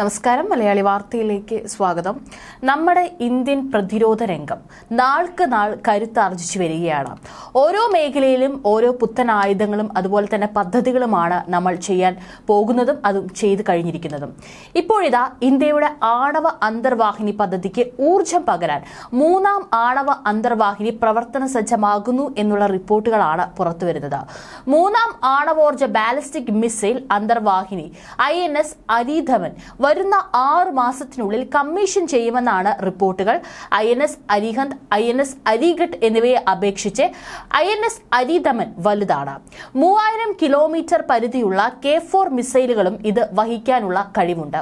നമസ്കാരം. മലയാളി വാർത്തയിലേക്ക് സ്വാഗതം. നമ്മുടെ ഇന്ത്യൻ പ്രതിരോധ രംഗം നാൾക്ക് നാൾ കരുത്താർജിച്ചു വരികയാണ്. ഓരോ മേഖലയിലും ഓരോ പുത്തൻ ആയുധങ്ങളും അതുപോലെ തന്നെ പദ്ധതികളുമാണ് നമ്മൾ ചെയ്യാൻ പോകുന്നതും അതും ചെയ്തു കഴിഞ്ഞിരിക്കുന്നതും. ഇപ്പോഴിതാ ഇന്ത്യയുടെ ആണവ അന്തർവാഹിനി പദ്ധതിക്ക് ഊർജം പകരാൻ മൂന്നാം ആണവ അന്തർവാഹിനി പ്രവർത്തന സജ്ജമാകുന്നു എന്നുള്ള റിപ്പോർട്ടുകളാണ് പുറത്തുവരുന്നത് മൂന്നാം ആണവോർജ ബാലിസ്റ്റിക് മിസൈൽ അന്തർവാഹിനി ഐ എൻ എസ് അരീധവൻ വരുന്ന ആറ് മാസത്തിനുള്ളിൽ കമ്മീഷൻ ചെയ്യുമെന്നാണ് റിപ്പോർട്ടുകൾ. I N S Arihant I N S Arighat എന്നിവയെ അപേക്ഷിച്ച് ഐ എൻ എസ് അരിദമൻ വലുതാണ്. മൂവായിരം കിലോമീറ്റർ പരിധിയുള്ള കെ ഫോർ മിസൈലുകളും ഇത് വഹിക്കാനുള്ള കഴിവുണ്ട്.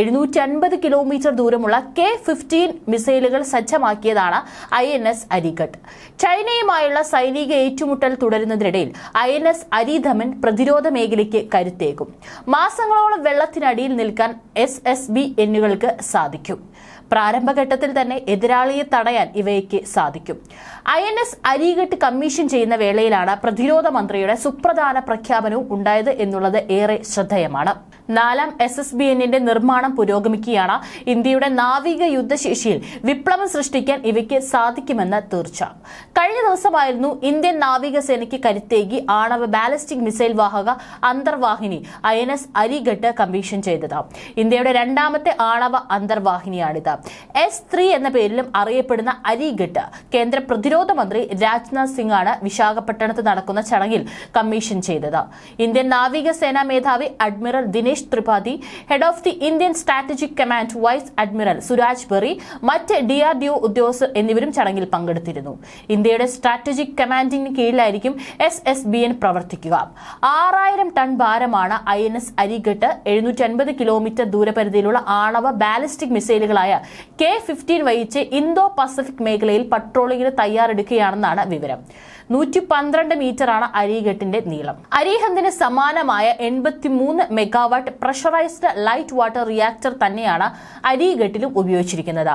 എഴുന്നൂറ്റി അൻപത് കിലോമീറ്റർ ദൂരമുള്ള കെ ഫിഫ്റ്റീൻ മിസൈലുകൾ സജ്ജമാക്കിയതാണ് ഐ എൻ എസ് അരിഘട്ട് ചൈനയുമായുള്ള സൈനിക ഏറ്റുമുട്ടൽ തുടരുന്നതിനിടയിൽ ഐ എൻ എസ് അരിധമൻ പ്രതിരോധ മേഖലയ്ക്ക് കരുത്തേക്കും മാസങ്ങളോളം വെള്ളത്തിനടിയിൽ നിൽക്കാൻ എസ് എസ് ബി എന്നുകൾക്ക് സാധിക്കും. പ്രാരംഭഘട്ടത്തിൽ തന്നെ എതിരാളിയെ തടയാൻ ഇവയ്ക്ക് സാധിക്കും. I N S Arighat commission ചെയ്യുന്ന വേളയിലാണ് പ്രതിരോധ മന്ത്രിയുടെ സുപ്രധാന പ്രഖ്യാപനവും ഉണ്ടായത് എന്നുള്ളത് ഏറെ ശ്രദ്ധേയമാണ്. നാലാം എസ് എസ് ബി എന്നിന്റെ നിർമ്മാണം പുരോഗമിക്കുകയാണ്. ഇന്ത്യയുടെ നാവിക യുദ്ധശേഷിയിൽ വിപ്ലവം സൃഷ്ടിക്കാൻ ഇവയ്ക്ക് സാധിക്കുമെന്ന് തീർച്ച. കഴിഞ്ഞ ദിവസമായിരുന്നു ഇന്ത്യൻ നാവിക സേനയ്ക്ക് കരുത്തേകി ആണവ ബാലിസ്റ്റിക് മിസൈൽ വാഹക അന്തർവാഹിനി I N S Arighat commission ചെയ്തത്. ഇന്ത്യയുടെ രണ്ടാമത്തെ ആണവ അന്തർവാഹിനിയാണിത്. എസ് ത്രീ എന്ന പേരിലും അറിയപ്പെടുന്ന അരിഘട്ട് കേന്ദ്ര പ്രതിരോധ മന്ത്രി രാജ്നാഥ് സിംഗ് ആണ് വിശാഖപട്ടണത്ത് നടക്കുന്ന ചടങ്ങിൽ കമ്മീഷൻ ചെയ്തത്. ഇന്ത്യൻ നാവിക സേനാ മേധാവി admiral Dinesh Tripathi head of the Indian strategic command vice admiral Suraj Berry മറ്റ് ഡിആർഡിഒ ഉദ്യോഗസ്ഥർ എന്നിവരും ചടങ്ങിൽ പങ്കെടുത്തിരുന്നു. ഇന്ത്യയുടെ സ്ട്രാറ്റജിക് കമാൻഡിംഗിന് കീഴിലായിരിക്കും എസ് എസ് ബി എൻ പ്രവർത്തിക്കുക. ആറായിരം ടൺ ഭാരമാണ് ഐ എൻ എസ് അരിഘട്ട് എഴുന്നൂറ്റി അൻപത് കിലോമീറ്റർ ദൂരപരിധിയിലുള്ള ആണവ ബാലിസ്റ്റിക് മിസൈലുകളായ കെ ഫിഫ്റ്റീൻ വഹിച്ച് ഇന്തോ പസഫിക് മേഖലയിൽ പട്രോളിംഗിന് തയ്യാറെടുക്കുകയാണെന്നാണ് വിവരം. നൂറ്റി പന്ത്രണ്ട് മീറ്ററാണ് അരിഘട്ടിന്റെ നീളം. അരിഹന്തിന് സമാനമായ എൺപത്തിമൂന്ന് megawatt pressurised light water reactor തന്നെയാണ് അരിഘട്ടിലും ഉപയോഗിച്ചിരിക്കുന്നത്.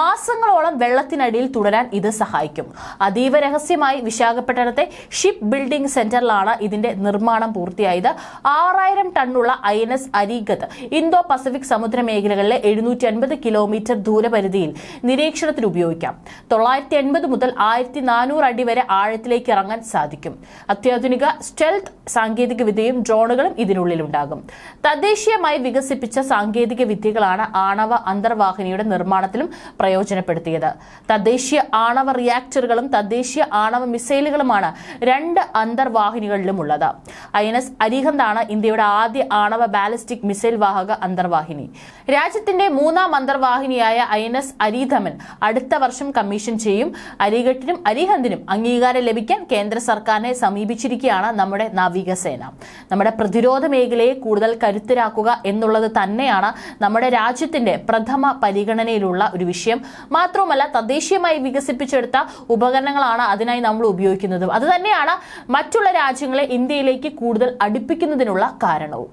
മാസങ്ങളോളം വെള്ളത്തിനടിയിൽ തുടരാൻ ഇത് സഹായിക്കും. അതീവ രഹസ്യമായി വിശാഖപട്ടണത്തെ ഷിപ്പ് ബിൽഡിംഗ് സെന്ററിലാണ് ഇതിന്റെ നിർമ്മാണം പൂർത്തിയായത്. ആറായിരം ടണ്ണുള്ള I N S Arighat Indo Pacific സമുദ്ര മേഖലകളിലെ എഴുന്നൂറ്റി അൻപത് കിലോമീറ്റർ ദൂരപരിധിയിൽ നിരീക്ഷണത്തിന് ഉപയോഗിക്കാം തൊള്ളായിരത്തി എൺപത് മുതൽ ആയിരത്തി നാനൂറ് അടി വരെ ആഴത്തിലേക്ക് ഇറങ്ങാൻ സാധിക്കും. അത്യാധുനിക സ്റ്റെൽത്ത് സാങ്കേതിക വിദ്യയും ഡ്രോണുകളും ഇതിനുള്ളിലുണ്ടാകും. തദ്ദേശീയമായി വികസിപ്പിച്ച സാങ്കേതിക വിദ്യകളാണ് ആണവ അന്തർവാഹിനിയുടെ നിർമ്മാണത്തിലും പ്രയോജനപ്പെടുത്തിയത്. തദ്ദേശീയ ആണവ റിയാക്ടറുകളും തദ്ദേശീയ ആണവ മിസൈലുകളുമാണ് രണ്ട് അന്തർവാഹിനികളിലും ഉള്ളത് ഐ എൻ എസ് അരിഹന്താണ് ഇന്ത്യയുടെ ആദ്യ ആണവ ബാലിസ്റ്റിക് മിസൈൽ വാഹക അന്തർവാഹിനി. രാജ്യത്തിന്റെ മൂന്നാം അന്തർവാഹിനിയായ ഐ എൻ എസ് അരിധമൻ അടുത്ത വർഷം കമ്മീഷൻ ചെയ്യും. അരിഘട്ടിനും അരിഹന്തിനും അംഗീകാരം ലഭിക്കാൻ കേന്ദ്ര സർക്കാരിനെ സമീപിച്ചിരിക്കുകയാണ് നമ്മുടെ നാവികസേന. നമ്മുടെ പ്രതിരോധ മേഖലയെ കൂടുതൽ കരുത്തരാക്കുക എന്നുള്ളത് തന്നെയാണ് നമ്മുടെ രാജ്യത്തിന്റെ പ്രഥമ പരിഗണനയിലുള്ള ഒരു വിഷയം. മാത്രവുമല്ല തദ്ദേശീയമായി വികസിപ്പിച്ചെടുത്ത ഉപകരണങ്ങളാണ് അതിനായി നമ്മൾ ഉപയോഗിക്കുന്നതും. അതുതന്നെയാണ് മറ്റുള്ള രാജ്യങ്ങളെ ഇന്ത്യയിലേക്ക് കൂടുതൽ അടുപ്പിക്കുന്നതിനുള്ള കാരണവും.